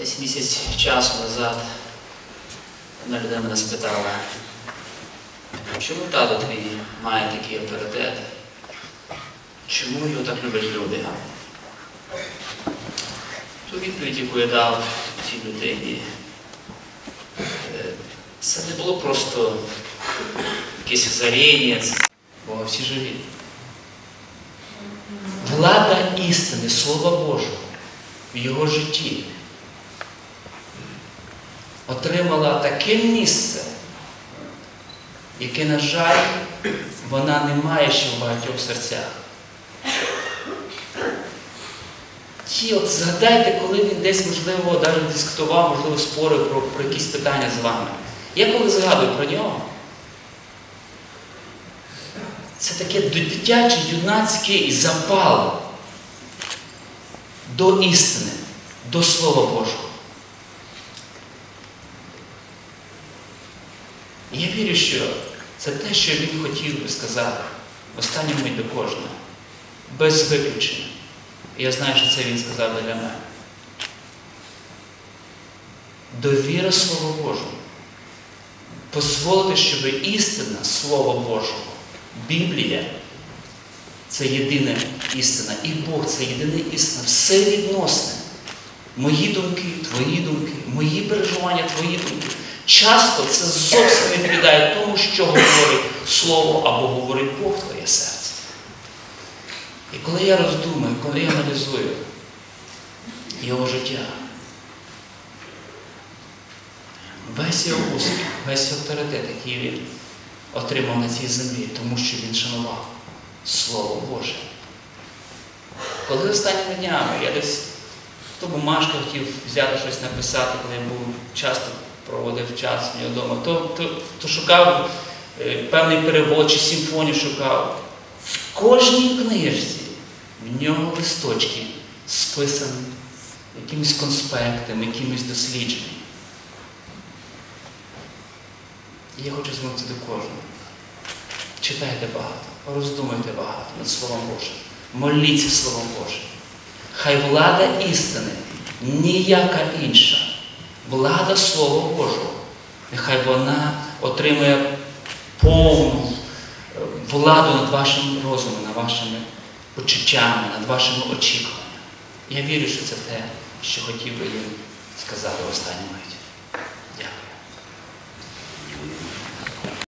Десь місяць часу назад одна людина мене спитала, чому тато твій має такий авторитет? Чому його так люблять люди? Ту відповідь, яку я дав цій людині, е, це не було просто якесь озаріння, це- бо всі живі. Влада істини, Слова Божого в його житті отримала таке місце, яке, на жаль, вона не має ще в багатьох серцях. Ті, от згадайте, коли він десь, можливо, навіть дискутував, можливо, спорив про, про якісь питання з вами. Я коли згадую про нього, це таке дитячий, юнацький запал до істини, до Слова Божого. І я вірю, що це те, що він хотів би сказати в останню мить до кожного, без виключення. І я знаю, що це він сказав для мене. Довіра Слову Божому. Позволити, щоб істина Слова Божого, Біблія це єдина істина. І Бог це єдина істина. Все відносне. Мої думки, твої думки, мої переживання, твої думки. Часто це зовсім не відповідає тому, що говорить Слово або говорить Бог твоє серце. І коли я роздумую, коли я аналізую його життя, весь його успіх, весь авторитет, який він отримав на цій землі, тому що він шанував Слово Боже. Коли останніми днями я десь то бумажка хотів взяти щось написати, коли я був часто проводив час в нього вдома, то, то, то шукав е, певний перевод чи симфонію шукав. В кожній книжці в нього листочки списані якимись конспектами, якимись дослідженнями. І я хочу звернутися до кожного. Читайте багато, роздумайте багато над Словом Божим. Моліться Словом Божим. Хай влада істини, ніяка інша, влада Слова Божого, нехай вона отримує повну е, владу над вашим розумом, над вашими почуттями, над вашими очікуваннями. Я вірю, що це те, що хотів би їм сказати в останню мить.